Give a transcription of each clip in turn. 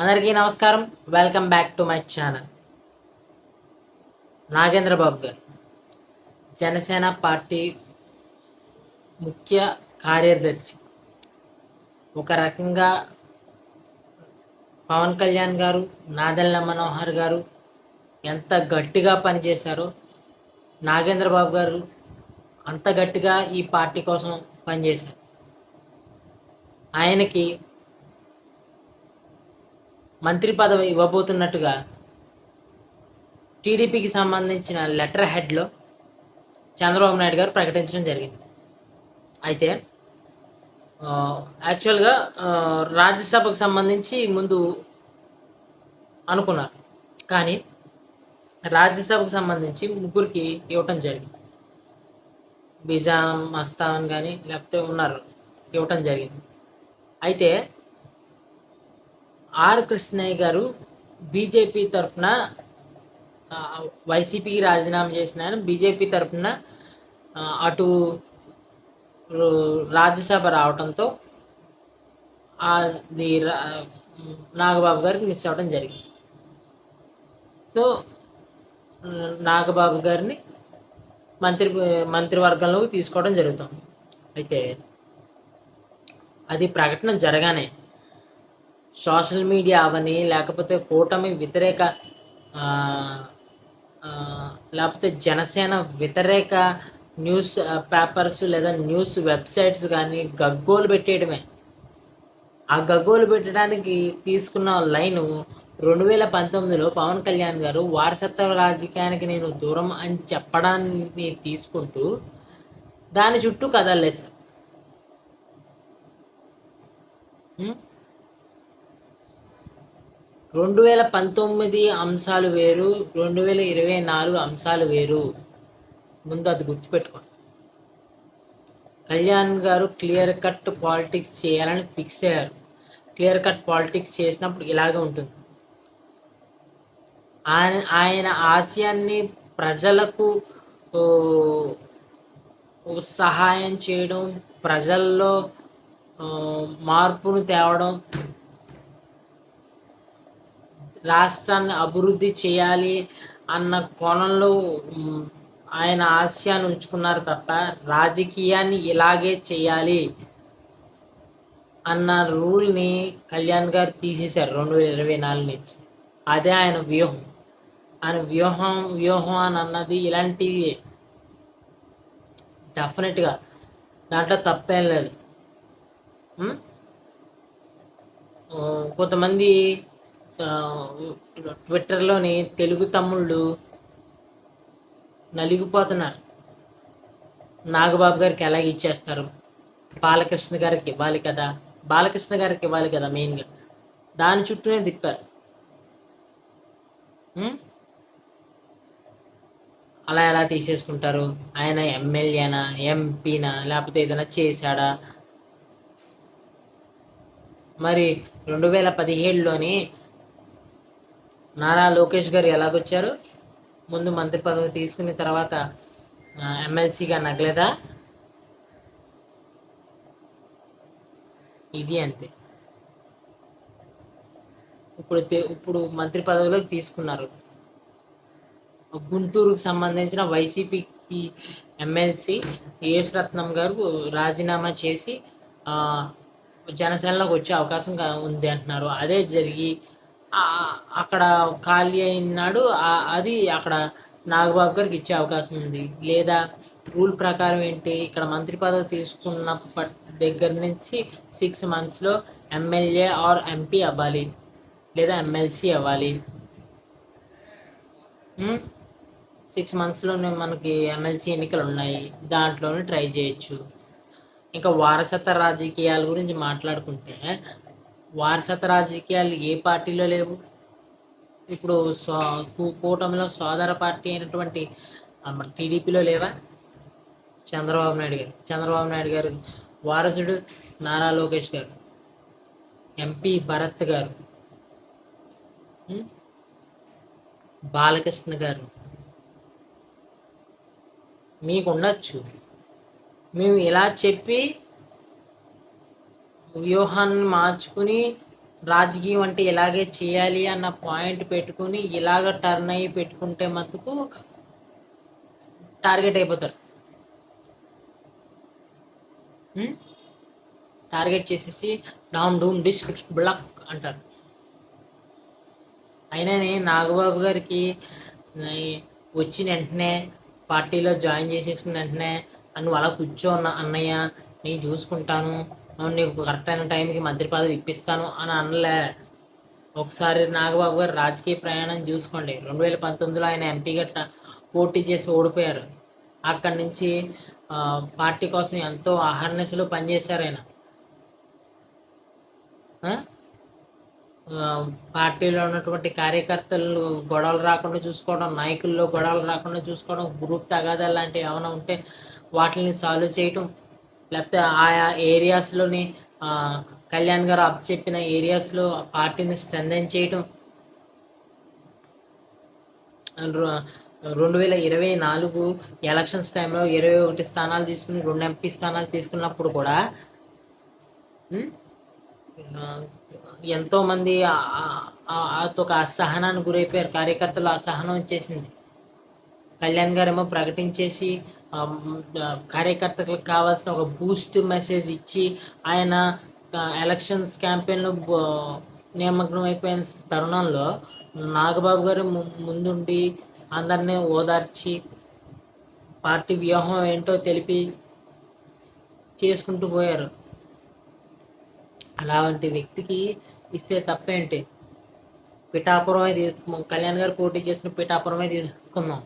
అందరికీ నమస్కారం. Welcome back to my channel Nagendra Babu garu Janasena party ముఖ్య కార్యదర్శి. ఒక రకంగా పవన్ కళ్యాణ్ గారు నాదెల్ల మనోహర్ గారు ఎంత గట్టిగా పనిచేశారో నాగేంద్ర బాబు గారు అంత గట్టిగా ఈ పార్టీ కోసం పనిచేశారు. ఆయనకి మంత్రి పదవి ఇవ్వబోతున్నట్టుగా టీడీపీకి సంబంధించిన లెటర్ హెడ్లో చంద్రబాబు నాయుడు గారు ప్రకటించడం జరిగింది. అయితే యాక్చువల్గా రాజ్యసభకు సంబంధించి ముందు అనుకున్నారు. కానీ రాజ్యసభకు సంబంధించి ముగ్గురికి ఇవ్వటం జరిగింది. బిజాం మస్తాన్ కానీ లేకపోతే ఉన్నారు. ఇవ్వటం జరిగింది. అయితే ఆర్ కృష్ణయ్య గారు బీజేపీ తరఫున వైసీపీకి రాజీనామా చేసిన ఆయన బీజేపీ తరఫున అటు రాజ్యసభ రావడంతో అది రా- నాగబాబు గారికి మిస్ అవ్వడం జరిగింది. సో నాగబాబు గారిని మంత్రి మంత్రివర్గంలోకి తీసుకోవడం జరుగుతుంది. అయితే అది ప్రకటన జరగానే సోషల్ మీడియా అవని లేకపోతే కూటమి వ్యతిరేక లేకపోతే జనసేన వ్యతిరేక న్యూస్ పేపర్స్ లేదా న్యూస్ వెబ్సైట్స్ కానీ గగ్గోలు పెట్టేయడమే. ఆ గగ్గోలు పెట్టడానికి తీసుకున్న లైను రెండు వేల పంతొమ్మిదిలో పవన్ కళ్యాణ్ గారు వారసత్వ రాజకీయానికి నేను దూరం అని చెప్పడాన్ని తీసుకుంటూ దాని చుట్టూ కదలేశారు సార్ రెండు వేల పంతొమ్మిది అంశాలు వేరు రెండు వేల ఇరవై నాలుగు అంశాలు వేరు. ముందు అది గుర్తుపెట్టుకోండి. Kalyan garu clear cut politics చేయాలని ఫిక్స్ అయ్యారు. క్లియర్ కట్ పాలిటిక్స్ చేసినప్పుడు ఇలాగే ఉంటుంది. ఆయన ఆయన ఆశయాన్ని ప్రజలకు సహాయం చేయడం ప్రజల్లో మార్పును తేవడం రాష్ట్రాన్ని అభివృద్ధి చేయాలి అన్న కోణంలో ఆయన ఆశయాన్ని ఉంచుకున్నారు తప్ప రాజకీయాన్ని ఇలాగే చేయాలి అన్న రూల్ని కళ్యాణ్ గారు తీసేశారు రెండు వేల ఇరవై నాలుగు నుంచి. అదే ఆయన వ్యూహం. ఆయన వ్యూహం వ్యూహం అని అన్నది ఇలాంటివి డెఫినెట్గా దాంట్లో తప్పేం లేదు. కొంతమంది ట్విట్టర్లోని తెలుగు తమ్ముళ్ళు నలిగిపోతున్నారు. నాగబాబు గారికి ఎలాగ ఇచ్చేస్తారు? బాలకృష్ణ గారికి ఇవ్వాలి కదా? బాలకృష్ణ గారికి ఇవ్వాలి కదా మెయిన్గా? దాని చుట్టూనే తిప్పారు. అలా ఎలా తీసేసుకుంటారు? ఆయన ఎమ్మెల్యేనా ఎంపీనా లేకపోతే ఏదైనా చేశాడా? మరి రెండు వేల పదిహేడులోని నారా లోకేష్ గారు ఎలాగొచ్చారు? ముందు మంత్రి పదవి తీసుకున్న తర్వాత ఎమ్మెల్సీగా నగలేదా? ఇది అంతే. ఇప్పుడు ఇప్పుడు మంత్రి పదవిలోకి తీసుకున్నారు. గుంటూరుకు సంబంధించిన వైసీపీకి ఎమ్మెల్సీ యేసురత్నం గారు రాజీనామా చేసి ఆ, జనసేనలోకి వచ్చే అవకాశం ఉంది అంటున్నారు. అదే జరిగి అక్కడ ఖాళీ అయినాడు. అది అక్కడ నాగబాబు గారికి ఇచ్చే అవకాశం ఉంది. లేదా రూల్ ప్రకారం ఏంటి? ఇక్కడ మంత్రి పదవి తీసుకున్న దగ్గర నుంచి సిక్స్ మంత్స్లో ఎమ్మెల్యే ఆర్ ఎంపీ అవ్వాలి. లేదా ఎమ్మెల్సీ అవ్వాలి. సిక్స్ మంత్స్లోనే మనకి ఎమ్మెల్సీ ఎన్నికలు ఉన్నాయి. దాంట్లోనే ట్రై చేయొచ్చు. ఇంకా వారసత్వ రాజకీయాల గురించి మాట్లాడుకుంటే వారసత్వ రాజకీయాలు ఏ పార్టీలో లేవు. ఇప్పుడు సో కూటమిలో సోదర పార్టీ అయినటువంటి టీడీపీలో లేవా? చంద్రబాబు నాయుడు గారు చంద్రబాబు నాయుడు గారు వారసుడు నారా లోకేష్ గారు ఎంపీ భరత్ గారు బాలకృష్ణ గారు మీకు ఉండొచ్చు. మేము ఇలా చెప్పి వ్యూహాన్ని మార్చుకుని రాజకీయం అంటే ఇలాగే చేయాలి అన్న పాయింట్ పెట్టుకుని ఇలాగ టర్న్ అయ్యి పెట్టుకుంటే మటుకు టార్గెట్ అయిపోతారు. Hmm? టార్గెట్ చేసేసి డామ్ డూమ్ డిష్ బ్లాక్ అంటారు. అయినని నాగబాబు గారికి వచ్చిన వెంటనే పార్టీలో జాయిన్ చేసేసుకున్న వెంటనే నువ్వు అలా కూర్చో అన్నయ్య నేను చూసుకుంటాను నీకు కరెక్ట్ అయిన టైంకి మంత్రి పదవి ఇప్పిస్తాను అని అనలే. ఒకసారి నాగబాబు గారు రాజకీయ ప్రయాణం చూసుకోండి. రెండు వేల పంతొమ్మిదిలో ఆయన ఎంపీగా పోటీ చేసి ఓడిపోయారు. అక్కడి నుంచి పార్టీ కోసం ఎంతో అహర్నెస్లో పనిచేశారు ఆయన. పార్టీలో ఉన్నటువంటి కార్యకర్తలు గొడవలు రాకుండా చూసుకోవడం నాయకుల్లో గొడవలు రాకుండా చూసుకోవడం గ్రూప్ తగాదాలు లాంటివి ఏమైనా ఉంటే వాటిని సాల్వ్ చేయటం లేకపోతే ఆయా ఏరియాస్లోని ఆ, కళ్యాణ్ గారు అప్ చెప్పిన ఏరియాస్లో పార్టీని స్ట్రెంథెన్ చేయటం రెండు వేల ఇరవై నాలుగు ఎలక్షన్స్ టైంలో ఇరవై ఒకటి స్థానాలు తీసుకుని రెండు ఎంపీ స్థానాలు తీసుకున్నప్పుడు కూడా ఎంతోమంది ఎంతో మంది ఆ- ఒక అసహనానికి గురైపోయారు. కార్యకర్తలు అసహనం వచ్చేసింది కళ్యాణ్ గారేమో ప్రకటించేసి కార్యకర్తలకు కావాల్సిన ఒక బూస్ట్ మెసేజ్ ఇచ్చి ఆయన ఎలక్షన్స్ క్యాంపెయిన్లో బ- నిమగ్నం అయిపోయిన తరుణంలో నాగబాబు గారు ము- ముందుండి అందరినీ ఓదార్చి పార్టీ వ్యూహం ఏంటో తెలిపి చేసుకుంటూ పోయారు. అలాంటి వ్యక్తికి ఇస్తే తప్పేంటి? పిఠాపురమే తీ- కళ్యాణ్ గారు పోటీ చేసిన పిఠాపురమే తీసుకుందాం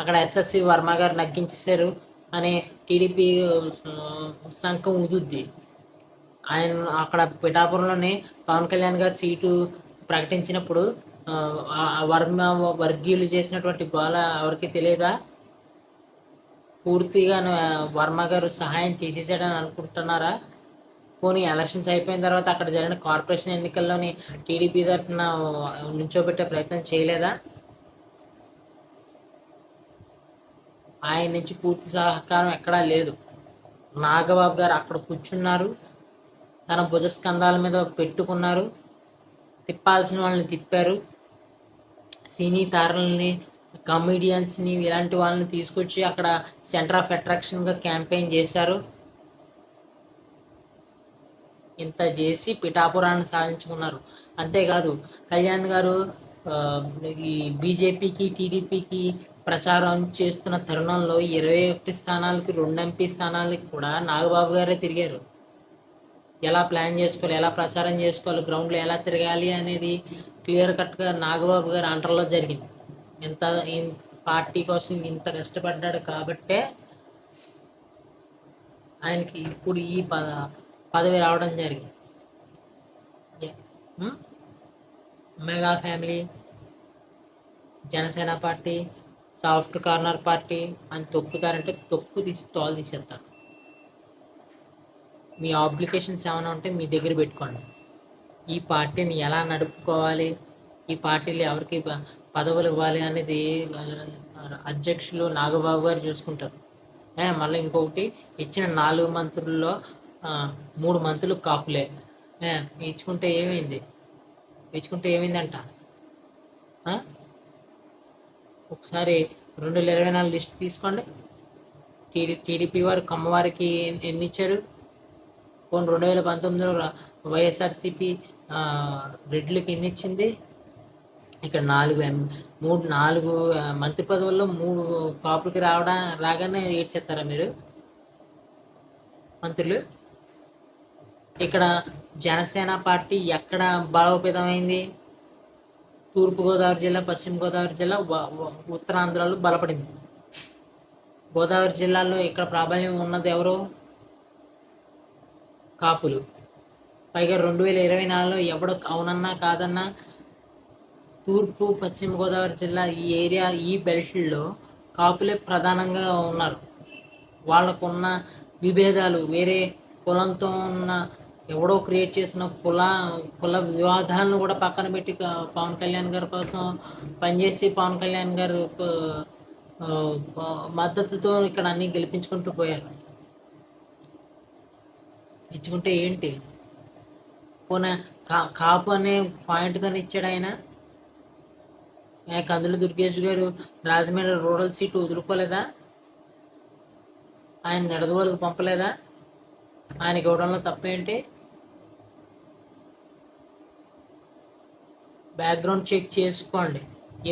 అక్కడ ఎస్ఎస్సి వర్మ గారు నగ్గించేశారు అని టీడీపీ సంఘం ఉదుద్ది ఆయన అక్కడ పిఠాపురంలోనే పవన్ కళ్యాణ్ గారు సీటు ప్రకటించినప్పుడు వర్మ వర్గీయులు చేసినటువంటి గోళ ఎవరికి తెలియదా? పూర్తిగా వర్మ గారు సహాయం చేసేసాడని అనుకుంటున్నారా? పోనీ ఎలక్షన్స్ అయిపోయిన తర్వాత అక్కడ జరిగిన కార్పొరేషన్ ఎన్నికల్లోని టీడీపీ తరఫున నుంచోబెట్టే ప్రయత్నం చేయలేదా? ఆయన నుంచి పూర్తి సహకారం ఎక్కడా లేదు. నాగబాబు గారు అక్కడ కూర్చున్నారు. తన భుజస్కంధాల మీద పెట్టుకున్నారు. తిప్పాల్సిన వాళ్ళని తిప్పారు. సినీ తారల్ని కమీడియన్స్ని ఇలాంటి వాళ్ళని తీసుకొచ్చి అక్కడ సెంటర్ ఆఫ్ అట్రాక్షన్గా క్యాంపెయిన్ చేశారు. ఇంత చేసి పిఠాపురాన్ని సాధించుకున్నారు. అంతేకాదు కళ్యాణ్ గారు ఈ బీజేపీకి టీడీపీకి ప్రచారం చేస్తున్న తరుణంలో ఇరవై ఒకటి స్థానాలకి రెండు ఎంపీ స్థానాలకి కూడా నాగబాబు గారే తిరిగారు. ఎలా ప్లాన్ చేసుకోవాలి ఎలా ప్రచారం చేసుకోవాలి గ్రౌండ్లో ఎలా తిరగాలి అనేది క్లియర్ కట్గా నాగబాబు గారు అంటర్లో జరిగింది. ఎంత పార్టీ కోసం ఇంత కష్టపడ్డాడు కాబట్టే ఆయనకి ఇప్పుడు ఈ పద పదవి రావడం జరిగింది. Mega family Janasena party soft corner party అని తొక్కుతారంటే తొక్కు తీసి తోలు తీసేస్తారు. మీ అప్లికేషన్స్ ఏమైనా ఉంటే మీ దగ్గర పెట్టుకోండి. ఈ పార్టీని ఎలా నడుపుకోవాలి? ఈ పార్టీలు ఎవరికి పదవులు ఇవ్వాలి అనేది అధ్యక్షులు నాగబాబు గారు చూసుకుంటారు. మళ్ళీ ఇంకొకటి ఇచ్చిన నాలుగు మంత్రుల్లో మూడు మంత్రులు కాపులే. ఇచ్చుకుంటే ఏమైంది? ఇచ్చుకుంటే ఏమైందంట? ఒకసారి రెండు వేల ఇరవై నాలుగు లిస్ట్ తీసుకోండి. టీడీ టీడీపీ వారు కమ్మవారికి ఎన్ని ఇచ్చారు పోనీ రెండు వేల పంతొమ్మిదిలో వైఎస్ఆర్సీపీ రెడ్లకి ఎన్ని ఇచ్చింది ఇక్కడ నాలుగు ఎం మూడు నాలుగు మంత్రి పదవుల్లో మూడు కాపులకి రావడా రాగానే ఏడ్చేస్తారా మీరు? మంత్రులు? ఇక్కడ జనసేన పార్టీ ఎక్కడ బలోపేతమైంది? తూర్పుగోదావరి జిల్లా పశ్చిమ గోదావరి జిల్లా ఉత్తరాంధ్రలో బలపడింది. గోదావరి జిల్లాలో ఇక్కడ ప్రాబల్యం ఉన్నది ఎవరు? కాపులు. పైగా రెండు వేల ఇరవై నాలుగులో ఎవడు అవునన్నా కాదన్నా తూర్పు పశ్చిమ గోదావరి జిల్లా ఈ ఏరియా ఈ బెల్ట్లో కాపులే ప్రధానంగా ఉన్నారు. వాళ్ళకున్న విభేదాలు వేరే కులంతో ఉన్న ఎవడో క్రియేట్ చేసిన కుల కుల వివాదాలను కూడా పక్కన పెట్టి పవన్ కళ్యాణ్ గారి కోసం పనిచేసి పవన్ కళ్యాణ్ గారు మద్దతుతో ఇక్కడ అన్ని గెలిపించుకుంటూ పోయారు. ఇచ్చుకుంటే ఏంటి? పోనీ కా కాపు అనే పాయింట్తో ఇచ్చాడు ఆయన. కందుల కందులు దుర్గేష్ గారు రాజమండ్రి రూరల్ సీట్ వదులుకోలేదా? ఆయన నిడదవోలుకు పంపలేదా? ఆయనకి ఇవ్వడంలో తప్పేంటి? బ్యాక్గ్రౌండ్ చెక్ చేసుకోండి.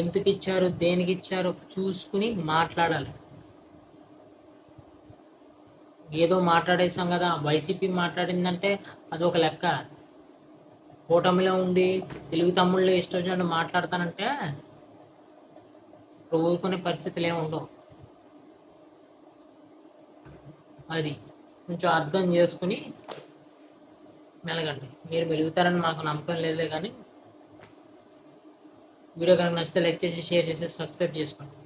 ఎందుకు ఇచ్చారు దేనికి ఇచ్చారు చూసుకుని మాట్లాడాలి. ఏదో మాట్లాడేసాం కదా వైసీపీ మాట్లాడిందంటే అది ఒక లెక్క. కూటమిలో ఉండి తెలుగు తమ్ముళ్ళు ఇష్టం వచ్చినట్టు మాట్లాడతానంటే ఇప్పుడు ఊరుకునే పరిస్థితులు ఏమి ఉండవు. అది కొంచెం అర్థం చేసుకుని మెలగండి. మీరు మెలుగుతారని మాకు నమ్మకం లేదే కానీ వీడియో కనుక నచ్చితే లైక్ చేసి షేర్ చేసి సబ్స్క్రైబ్ చేసుకోండి.